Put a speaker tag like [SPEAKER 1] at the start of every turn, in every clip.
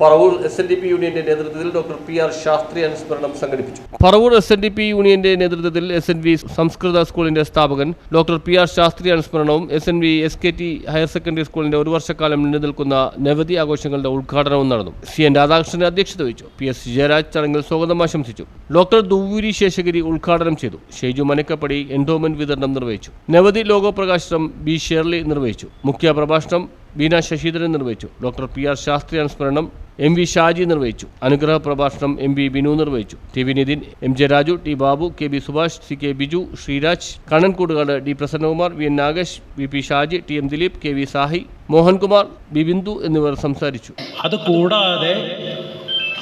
[SPEAKER 1] Paravur S N D P യൂണിയന്റെ നേതൃത്വത്തിൽ doctor P R Shastri അനുസ്മരണം സംഘടിപ്പിച്ചു. Paravur S N D P യൂണിയന്റെ നേതൃത്വത്തിൽ എസ് എൻ വി സംസ്കൃത സ്കൂളിന്റെ സ്ഥാപകൻ doctor P R Shastri അനുസ്മരണവും S N V S K T higher secondary സ്കൂളിന്റെ ഒരു വർഷക്കാലം നിലനിൽക്കുന്ന നിരവധി ആഘോഷങ്ങളുടെ ഉദ്ഘാടനവും നടന്നു. സി എൻ രാധാകൃഷ്ണൻ അധ്യക്ഷത വഹിച്ചു. പി എസ് ജയരാജ് ചടങ്ങിൽ സ്വാഗതം ആശംസിച്ചു. ഡോക്ടർ ദുവൂരി ശേഷഗിരി ഉദ്ഘാടനം ചെയ്തു. ഷെയ്ജു മനക്കപ്പടി എൻഡോമെന്റ് വിതരണം നിർവഹിച്ചു. നവതി ലോഗോ പ്രകാശനം ബി ഷേർലി നിർവഹിച്ചു. മുഖ്യ പ്രഭാഷണം ബീന ശശിധരൻ നിർവഹിച്ചു. ഡോക്ടർ പി ആർ ശാസ്ത്രി അനുസ്മരണം എം വി ഷാജി നിർവഹിച്ചു. അനുഗ്രഹ പ്രഭാഷണം എം വി ബിനു നിർവഹിച്ചു. T V Nithin M J Raju T Babu K B Subhash C K Biju Sreeraj Kannankudukad D Prasannakumar V N Nagesh V P Shaji T M Dileep K V Sahi Mohankumar B Bindu എന്നിവർ സംസാരിച്ചു.
[SPEAKER 2] അതുകൂടാതെ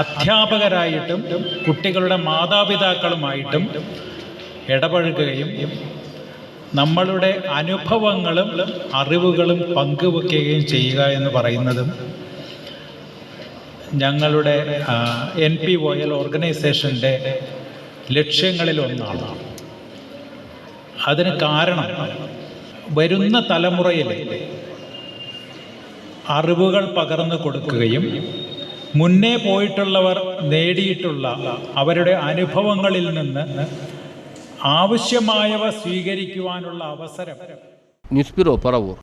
[SPEAKER 2] അധ്യാപകരായിട്ടും കുട്ടികളുടെ മാതാപിതാക്കളുമായിട്ടും ഇടപഴകുകയും നമ്മളുടെ അനുഭവങ്ങളും അറിവുകളും പങ്കുവെക്കുകയും ചെയ്യുക എന്ന് പറയുന്നതും ഞങ്ങളുടെ എൻ പി ഒ എൽ ഓർഗനൈസേഷന്റെ ലക്ഷ്യങ്ങളിലൊന്നാണ് അതിന് കാരണം വരുന്ന തലമുറയിൽ അറിവുകൾ പകർന്നു കൊടുക്കുകയും മുന്നേ പോയിട്ടുള്ളവർ നേടിയിട്ടുള്ള അവരുടെ അനുഭവങ്ങളിൽ നിന്ന് ആവശ്യമായവ സ്വീകരിക്കുവാനുള്ള അവസരം.
[SPEAKER 1] News bureau Paravur